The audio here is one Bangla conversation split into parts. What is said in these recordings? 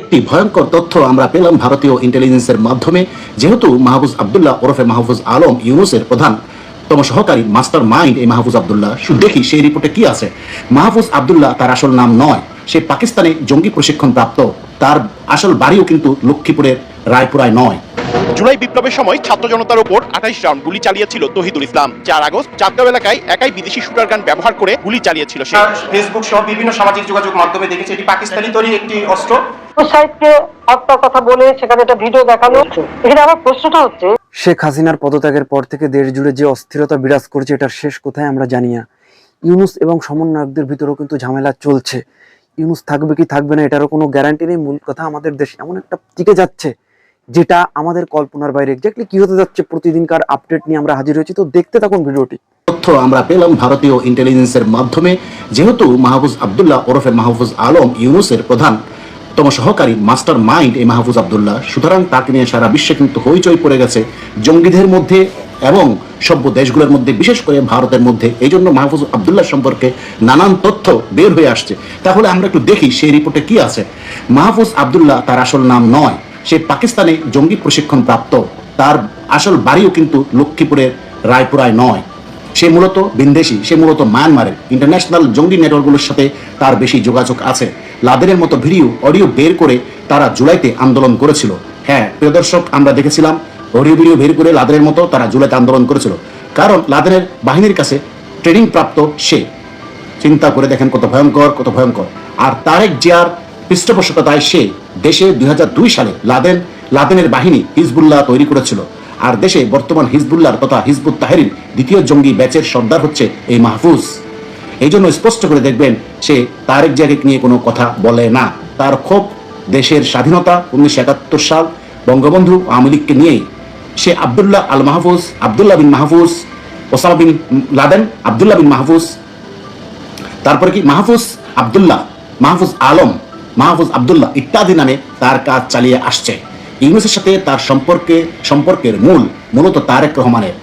একটি ভয়ঙ্কর তথ্য আমরা পেলাম ভারতীয় ইন্টেলিজেন্সের মাধ্যমে, যেহেতু মাহফুজ আবদুল্লাহ ওরফে মাহফুজ আলম ইউনুসের প্রধান তম সহকারী মাস্টার মাইন্ড এই মাহফুজ আবদুল্লাহ। দেখি সেই রিপোর্টে কি আছে? মাহফুজ আবদুল্লাহ তার আসল নাম নয়, সে পাকিস্তানে জঙ্গি প্রশিক্ষণ প্রাপ্ত তার আসল বাড়িও কিন্তু লক্ষ্মীপুরের রায়পুরায় নয়। জুলাই বিপ্লবের সময় ছাত্র জনতার উপর আঠাইশ রাউন্ড গুলি চালিয়েছিল তহিদুল ইসলাম। চার আগস্ট চাঁদগাঁও এলাকায় একাই বিদেশি শুটার গান ব্যবহার করে গুলি চালিয়েছিল সে। ফেসবুক সহ বিভিন্ন সামাজিক যোগাযোগ মাধ্যমে দেখেছি এটি পাকিস্তানি তৈরি একটি অস্ত্র। সাইডকে হত্যার কথা বলে সেখানে একটা ভিডিও দেখানো এখানে আমার প্রশ্নটা হচ্ছে শেখ হাসিনার পদত্যাগের পর থেকে দেশ জুড়ে যে অস্থিরতা বিরাজ করছে এটার শেষ কোথায় আমরা জানি না। ইউনুস এবং সমন্বয়কদের ভিতরেও কিন্তু ঝামেলা চলছে। ইউনুস থাকবে কি থাকবে না এটারও কোনো গ্যারান্টি নেই। মূল কথা আমাদের দেশ এমন একটা টিকে যাচ্ছে। যেটা আমাদের কল্পনার বাইরে এক্স্যাক্টলি কি হতে যাচ্ছে প্রতিদিনকার আপডেট নিয়ে আমরা হাজির হয়েছি। তো দেখতে থাকুন ভিডিওটি। তথ্য আমরা পেলাম ভারতীয় ইন্টেলিজেন্সের মাধ্যমে, যেহেতু মাহফুজ আবদুল্লাহ ওরফে মাহফুজ আলম ইউনুসের প্রধানতম সহকারী মাস্টার মাইন্ড এই মাহফুজ আবদুল্লাহ। সুতরাং তাকে নিয়ে সারা বিশ্বে কিন্তু হইচই পড়ে গেছে জঙ্গিদের মধ্যে এবং সভ্য দেশগুলোর মধ্যে, বিশেষ করে ভারতের মধ্যে। এই জন্য মাহফুজ আবদুল্লাহ সম্পর্কে নানান তথ্য বের হয়ে আসছে। তাহলে আমরা একটু দেখি সেই রিপোর্টে কি আছে। মাহফুজ আবদুল্লাহ তার আসল নাম নয়। সে পাকিস্তানে জঙ্গি প্রশিক্ষণ প্রাপ্ত। তার আসল বাড়িও কিন্তু লক্ষ্মীপুরের রায়পুরায় নয়। সে মূলত বিন্দেশি সে মূলত মায়ানমারের। ইন্টারন্যাশনাল জঙ্গি নেটওয়ার্কগুলোর সাথে তার বেশি যোগাযোগ আছে। লাদেনের মতো ভিডিও, অডিও বের করে তারা জুলাইতে আন্দোলন করেছিল। হ্যাঁ প্রিয় দর্শক, আমরা দেখেছিলাম, অডিও ভিডিও বের করে লাদেনের মতো তারা জুলাইতে আন্দোলন করেছিল। কারণ লাদেনের বাহিনীর কাছে ট্রেনিং প্রাপ্ত সে। চিন্তা করে দেখেন কত ভয়ঙ্কর কত ভয়ঙ্কর। আর তারেক জিয়ার পৃষ্ঠপোষকতায় সে দেশে দুই হাজার দুই সালে লাদেন, লাদেনের বাহিনী হিজবুল্লাহ তৈরি করেছিল। আর দেশে বর্তমান হিজবুল্লাহর তথা হিজবুত তাহেরির দ্বিতীয় জঙ্গি ব্যাচের সর্দার হচ্ছে এই মাহফুজ। এই জন্য স্পষ্ট করে দেখবেন, সে তারেক জিয়াকে নিয়ে কোনো কথা বলে না। তার ক্ষোভ দেশের স্বাধীনতা উনিশশো একাত্তর সাল বঙ্গবন্ধু আওয়ামী লীগকে নিয়েই। সে Abdullah Al Mahfuz, Abdullah bin Mahfuz, Osama bin Laden, Abdullah bin Mahfuz. তারপরে কি? মাহফুজ আবদুল্লাহ, মাহফুজ আলম। মাহফুজ আবদুল্লাহ ইত্যাদি নামে তার কাজ চালিয়ে আসছে। ইউনুসের সাথে তার সম্পর্কে সম্পর্কের মূল মূলত তারেক রহমানের।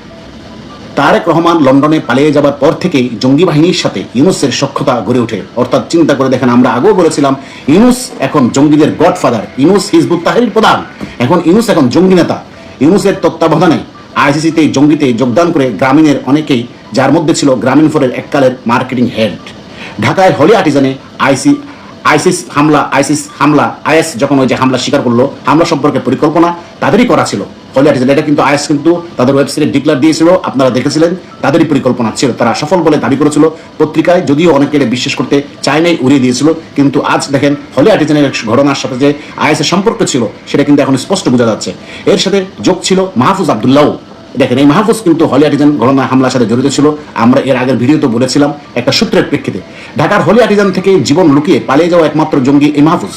তারেক রহমান লন্ডনে পালিয়ে যাবার পর থেকেই জঙ্গি বাহিনীর সাথে ইউনুসের সক্ষতা গড়ে ওঠে। অর্থাৎ চিন্তা করে দেখেন, আমরা আগেও বলেছিলাম, ইউনুস এখন জঙ্গিদের গডফাদার, ইউনুস হিজবুত তাহারির প্রধান। এখন ইউনুস এখন জঙ্গি নেতা। ইউনুসের তত্ত্বাবধানে আইসিসিতে জঙ্গিতে যোগদান করে গ্রামীণের অনেকেই, যার মধ্যে ছিল গ্রামীণ ফোরের এককালের মার্কেটিং হেড। ঢাকায় হলি আর্টিজানে আইসি আইসিস হামলা আইসিস হামলা, আইএস যখন ওই যে হামলা স্বীকার করল, হামলা সম্পর্কে পরিকল্পনা তাদেরই করা ছিল। আর্টিজান এটা কিন্তু আইএস কিন্তু তাদের ওয়েবসাইটে ডিক্লার দিয়েছিল, আপনারা দেখেছিলেন, তাদেরই পরিকল্পনা ছিল, তারা সফল বলে দাবি করেছিল। পত্রিকায় যদিও অনেকে এটা বিশ্বাস করতে চায় নাই, উড়িয়ে দিয়েছিল, কিন্তু আজ দেখেন হলি আর্টিজানের ঘটনার সাথে যে আইএসের সম্পর্ক ছিল, সেটা কিন্তু এখন স্পষ্ট বোঝা যাচ্ছে। এর সাথে যোগ ছিল মাহফুজ আবদুল্লাহ দেখেন, এই মাহফুজ কিন্তু হলি আর্টিজান ঘটনা হামলার সাথে জড়িত ছিল, আমরা এর আগের ভিডিওতে বলেছিলাম একটা সূত্রের প্রেক্ষিতে। ঢাকার হলি আর্টিজান থেকে জীবন লুকিয়ে পালিয়ে যাওয়া একমাত্র জঙ্গি এই মাহফুজ।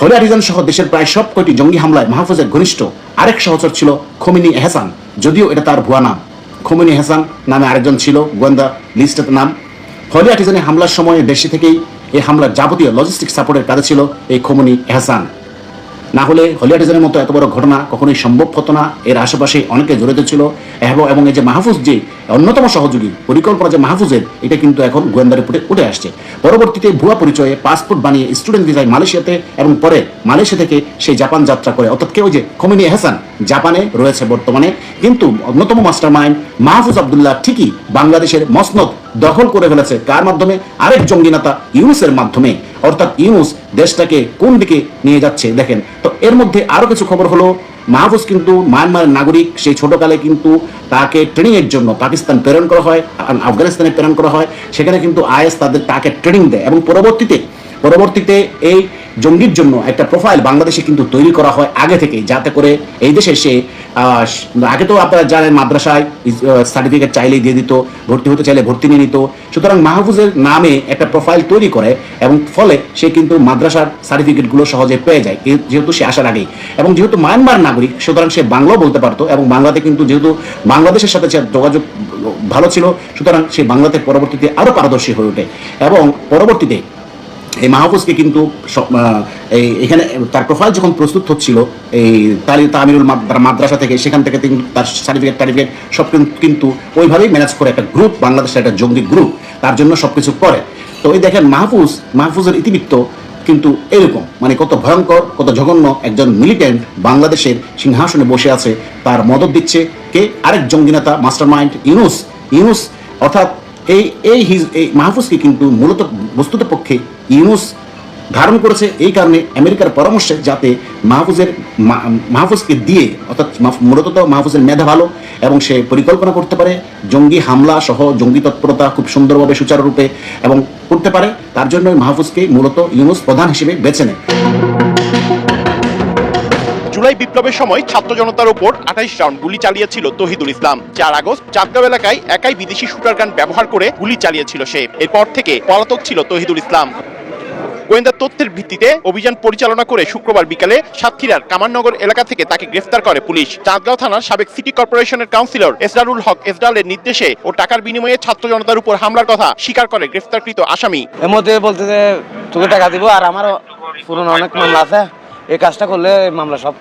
হলি আর্টিজান সহ দেশের প্রায় সব কয়টি জঙ্গি হামলায় মাহফুজের ঘনিষ্ঠ আরেক সহচর ছিল খমিনি এহসান, যদিও এটা তার ভুয়া নাম। খমিনি এহসান নামে আরেকজন ছিল, গোয়েন্দা লিস্টের নাম। হলি আর্টিজানে হামলার সময় দেশে থেকেই এই হামলার যাবতীয় লজিস্টিক সাপোর্টের কাজে ছিল এই খমনি এহসান। না হলে হলিয়াটিজনের মতো এত বড় ঘটনা কখনোই সম্ভব হতো না। এর আশেপাশে অনেকে জড়িত ছিল। এবং এবং এই যে মাহফুজ যে অন্যতম সহযোগী, পরিকল্পনা যে মাহফুজের, এটা কিন্তু এখন গোয়েন্দা রিপোর্টে উঠে আসছে। পরবর্তীতে ভুয়া পরিচয়ে পাসপোর্ট বানিয়ে স্টুডেন্ট ভিসায় মালয়েশিয়াতে এবং পরে মালয়েশিয়া থেকে সেই জাপান যাত্রা করে। অর্থাৎ কেউ যে খমিনি হাসান জাপানে রয়েছে বর্তমানে। কিন্তু অন্যতম মাস্টার মাইন্ড মাহফুজ আবদুল্লাহ ঠিকই বাংলাদেশের মসনদ দখল করে ফেলেছে। কার মাধ্যমে? আরেক জঙ্গি নেতা ইউনুসের মাধ্যমে। অর্থাৎ ইউনুস দেশটাকে কোন দিকে নিয়ে যাচ্ছে? দেখেন, তো এর মধ্যে আরও কিছু খবর হলো। মাহফুজ কিন্তু মায়ানমারের নাগরিক, সেই ছোটকালে কিন্তু তাকে ট্রেনিংয়ের জন্য পাকিস্তান প্রেরণ করা হয় আফগানিস্তানে প্রেরণ করা হয়। সেখানে কিন্তু আইএস তাদের তাকে ট্রেনিং দেয় এবং পরবর্তীতে পরবর্তীতে এই জঙ্গির জন্য একটা প্রোফাইল বাংলাদেশে কিন্তু তৈরি করা হয় আগে থেকে যাতে করে এই দেশে সে আগে তো আপনারা জানেন মাদ্রাসায় সার্টিফিকেট চাইলেই দিয়ে দিত, ভর্তি হতে চাইলে ভর্তি নিয়ে নিত। সুতরাং মাহফুজের নামে একটা প্রোফাইল তৈরি করে এবং ফলে সে কিন্তু মাদ্রাসার সার্টিফিকেটগুলো সহজে পেয়ে যায় যেহেতু সে আসার আগেই। এবং যেহেতু মায়ানমার নাগরিক, সুতরাং সে বাংলাও বলতে পারতো এবং বাংলাতে কিন্তু যেহেতু বাংলাদেশের সাথে যোগাযোগ ভালো ছিল, সুতরাং সে বাংলাতে পরবর্তীতে আরও পারদর্শী হয়ে ওঠে। এবং পরবর্তীতে এই মাহফুজকে কিন্তু এই এখানে তার প্রোফাইল যখন প্রস্তুত হচ্ছিল, এই তালি তামিরুল মাদ্রাসা থেকে, সেখান থেকে তার সার্টিফিকেট টার্টিফিকেট সব কিন্তু ওইভাবেই ম্যানেজ করে একটা গ্রুপ বাংলাদেশের একটা জঙ্গি গ্রুপ তার জন্য সব কিছু করে। তো এই দেখেন মাহফুজ, মাহফুজের ইতিবৃত্ত কিন্তু এরকম মানে কত ভয়ঙ্কর, কত জঘন্য একজন মিলিটেন্ট বাংলাদেশের সিংহাসনে বসে আছে, তার মদত দিচ্ছে কে? আরেক জঙ্গি নেতা মাস্টার মাইন্ড ইউনুস। ইউনুস, অর্থাৎ এই এই হিজ, এই মাহফুজকে কিন্তু মূলত বস্তুত পক্ষে ইউনুস ধারণ করেছে এই কারণে আমেরিকার পরামর্শে যাতে মাহফুজের মাহফুজকে দিয়ে, অর্থাৎ মূলত তো মাহফুজের মেধা ভালো এবং সে পরিকল্পনা করতে পারে, জঙ্গি হামলা সহ জঙ্গি তৎপরতা খুব সুন্দরভাবে সুচারুরূপে এবং করতে পারে, তার জন্য মাহফুজকে মূলত ইউনুস প্রধান হিসেবে বেছে নেয়। জুলাই বিপ্লবের সময় ছাত্র জনতার উপর আঠাইশ রাউন্ড গুলি চালিয়েছিল তহিদুল ইসলাম। চার আগস্ট চাঁদগাঁও এলাকায় একাই বিদেশি শুটার গান ব্যবহার করে গুলি চালিয়েছিল সে। এরপর থেকে পলাতক ছিল তহিদুল ইসলাম। গোয়েন্দা তথ্যের ভিত্তিতে অভিযান পরিচালনা করে শুক্রবার বিকালে সাতক্ষীরার কামাননগর এলাকা থেকে তাকে গ্রেফতার করে পুলিশ। চাঁদগাঁও থানার সাবেক সিটি কর্পোরেশনের কাউন্সিলর এসরারুল হক এসডালের নির্দেশে ও টাকার বিনিময়ে ছাত্র জনতার উপর হামলার কথা স্বীকার করে গ্রেফতারকৃত আসামি। এর মধ্যে বলতে যে তোকে টাকা দিব আর আমারও পুরনো অনেক মামলা আছে। এই কাজটা করলে মামলা সব।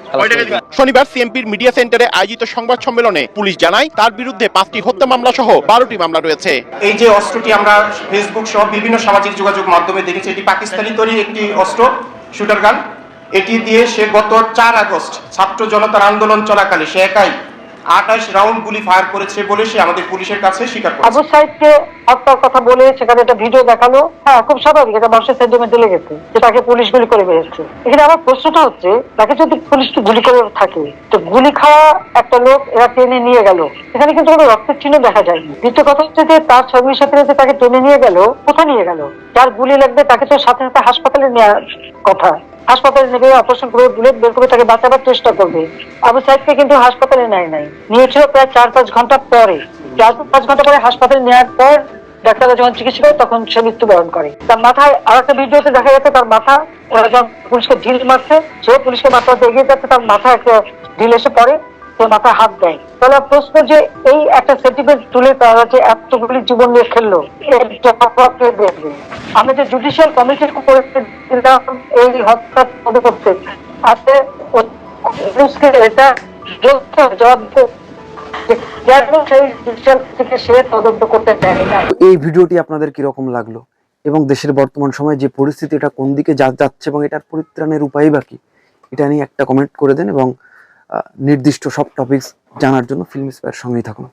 শনিবার সিএমপির মিডিয়া সেন্টারে আয়োজিত সংবাদ সম্মেলনে পুলিশ জানায় তার বিরুদ্ধে পাঁচটি হত্যা মামলা সহ বারোটি মামলা রয়েছে। এই যে অস্ত্রটি আমরা ফেসবুক সহ বিভিন্ন সামাজিক যোগাযোগ মাধ্যমে দেখেছি এটি পাকিস্তানি তৈরি একটি অস্ত্র শুটার গান। এটি দিয়ে সে গত চার আগস্ট ছাত্র জনতার আন্দোলন চলাকালে সে একাই আঠাশ রাউন্ড গুলি ফায়ার করেছে বলে সে আমাদের পুলিশের কাছে স্বীকার করেছে। আবু সাইদকে হত্যার কথা বলে সেখানে একটা ভিডিও দেখাল। হ্যাঁ খুব স্বাভাবিক, এটা মানুষের সেন্টিমেন্টে লেগেছে যে তাকে পুলিশ গুলি করে বেরিয়েছে এখানে আমার প্রশ্নটা হচ্ছে, তাকে যদি পুলিশ গুলি করে থাকে, তো গুলি খাওয়া একটা লোক এরা টেনে নিয়ে গেল। এখানে কিন্তু কোনো রক্তের চিহ্ন দেখা যায়নি। দ্বিতীয় কথা হচ্ছে যে তার সঙ্গীর সাথে যে তাকে টেনে নিয়ে গেল, কোথায় নিয়ে গেল? যার গুলি লাগবে তাকে তো সাথে সাথে হাসপাতালে নেওয়ার কথা। হাসপাতালে নেবে অপারেশন করে বুলেট বের করে তাকে বাঁচাবার চেষ্টা করবে। আবু সাইদকে কিন্তু হাসপাতালে নেয় নাই। নিয়েছিল প্রায় চার পাঁচ ঘণ্টা পরে। চার পাঁচ ঘণ্টা পরে হাসপাতালে নেওয়ার পর ডাক্তাররা যখন চিকিৎসা করে তখন সে মৃত্যুবরণ করে। তার মাথায় আর একটা ভিডিওতে দেখা যাচ্ছে তার মাথা, ওরা যখন পুলিশকে ঢিল মারছে সে পুলিশকে মাথা এগিয়ে যাচ্ছে, তার মাথায় একটা ঢিল এসে পড়ে। হাত দেয়। তাহলে প্রশ্ন যে এই একটা তুলে তারা যে এতগুলি জীবন নিয়ে খেললো আমি যে জুডিশিয়াল দিলাম, এই হত্যা তদন্ত করতে এটা এই ভিডিওটি আপনাদের কীরকম লাগল? এবং দেশের বর্তমান সময়ে যে পরিস্থিতি, এটা কোন দিকে যাচ্ছে এবং এটার পরিত্রাণের উপায় বা কি? এটা নিয়ে একটা কমেন্ট করে দেন এবং নির্দিষ্ট সব টপিক্স জানার জন্য ফিল্ম স্পেয়ার সঙ্গেই থাকুন।